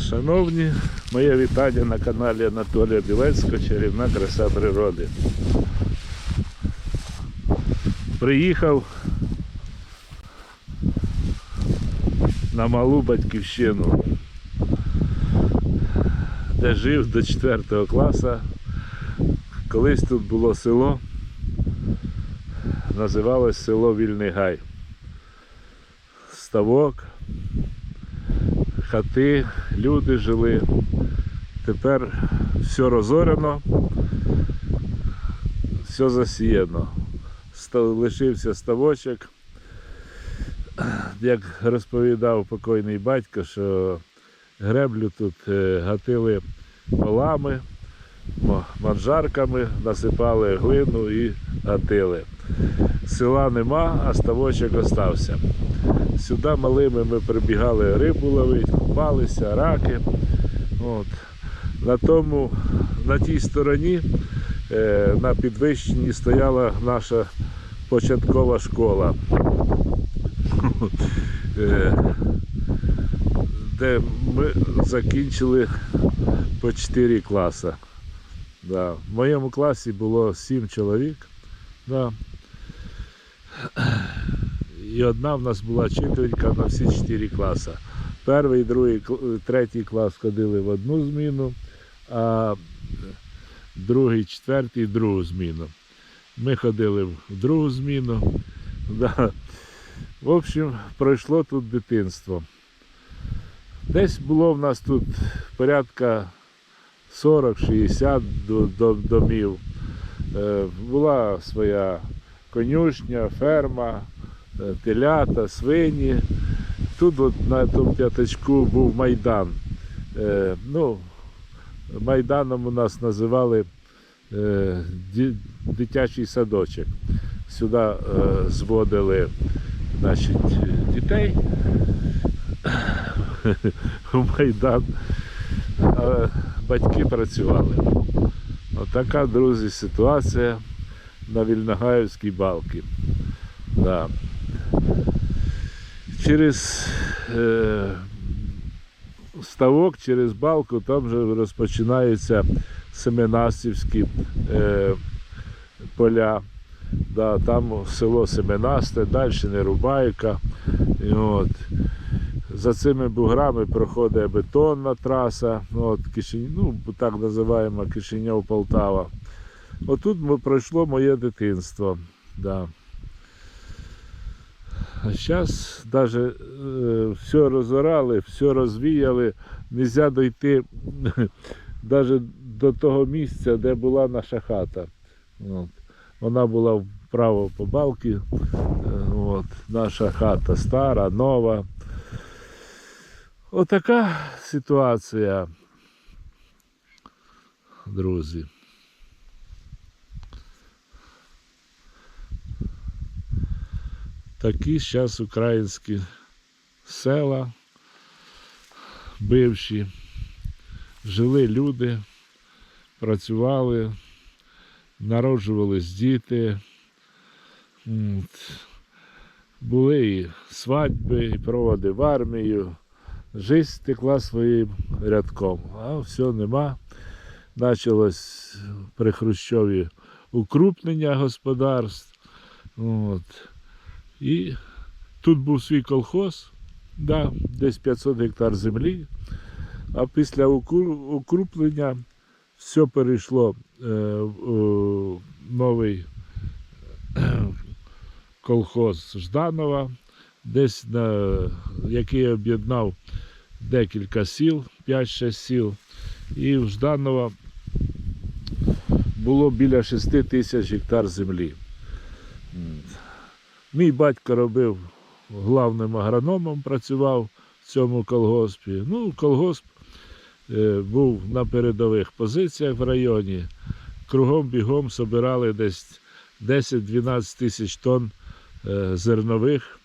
Шановні, моє вітання на каналі Анатолія Білецького Чарівна краса природи. Приїхав на малу батьківщину, де жив до 4 класу. Колись тут було село, називалось село Вільний Гай. Ставок, хати, люди жили. Тепер все розорено, все засіяно. Лишився ставочок. Як розповідав покойний батько, що греблю тут е, гатили полами, манжарками, насипали глину і гатили. Села нема, а ставочок остався. Сюди малими ми прибігали рибу ловити, купалися, раки. От. На тому, на тій стороні, е, на підвищенні стояла наша початкова школа. Е, Де ми закінчили по 4 класи. Да. В моєму класі було 7 чоловік. Да. І одна в нас була вчителька на всі 4 класи. Перший, другий, третій клас ходили в одну зміну, а другий, четвертий другу зміну. Ми ходили в другу зміну. Да. В общем, пройшло тут дитинство. Десь було в нас тут порядка 40-60 до- до- домів. Е, Була своя конюшня, ферма, е, телята, свині. Тут от на тому п'ятачку був майдан. Е, ну, майданом у нас називали е, дитячий садочок. Сюди е, зводили значить, дітей в майдан, а батьки працювали. Отака, друзі, ситуація на Вільногаївській балці. Да. Через е, ставок, через балку, там вже розпочинаються Семенастівські е, поля. Да, там село Семенасте, далі Нерубайка. І от. За цими буграми проходить бетонна траса, ну, от, Кишинь, ну, так називаємо Кишиньов-Полтава. Отут пройшло моє дитинство. Да. А зараз навіть все розорали, все розвіяли, нельзя дойти навіть до того місця, де була наша хата. От. Вона була вправо по балки. Е, От. Наша хата стара, нова. Отака ситуація, друзі. Такі зараз українські села бивші, жили люди, працювали, народжувались діти. Були і свадьби, і проводи в армію. Жизнь текла своїм рядком, а все нема. Почалось при Хрущові укрупнення господарств. От. І тут був свій колхоз, да, десь 500 гектар землі. А після укруплення все перейшло е, в е, новий е, колхоз Жданова, десь на, який об'єднав декілька сіл, 5-6 сіл. І в Жданова було біля 6 тисяч гектар землі. Мій батько робив главним агрономом, працював в цьому колгоспі. Ну, колгосп е, був на передових позиціях в районі. Кругом бігом собирали десь 10-12 тисяч тонн е, зернових.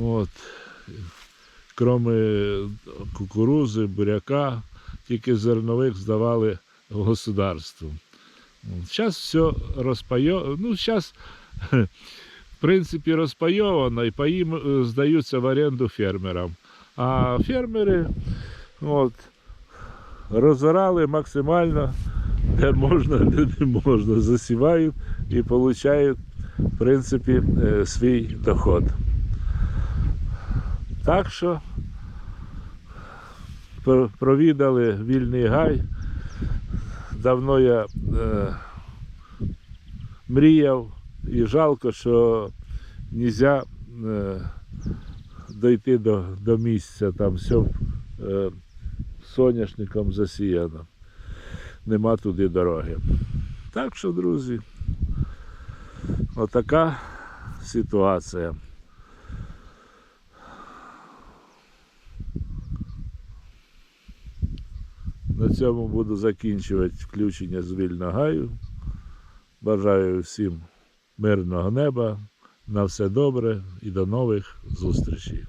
От. Кроме кукурузи, буряка, тільки зернових здавали в государство. Зараз все розпайовано. Ну, зараз, принципі, розпайовано і паї е, здаються в оренду фермерам. А фермери От. Розорали максимально, де можна, де не можна. Засівають і отримують, в принципі, е, свій доход. Так що провідали вільний гай. Давно я е, мріяв і жалко, що не можна дойти до, до місця, там все е, соняшником засіяно. Нема туди дороги. Так що, друзі, отака ситуація. На цьому буду закінчувати включення з вільного гаю. Бажаю всім мирного неба, на все добре і до нових зустрічей.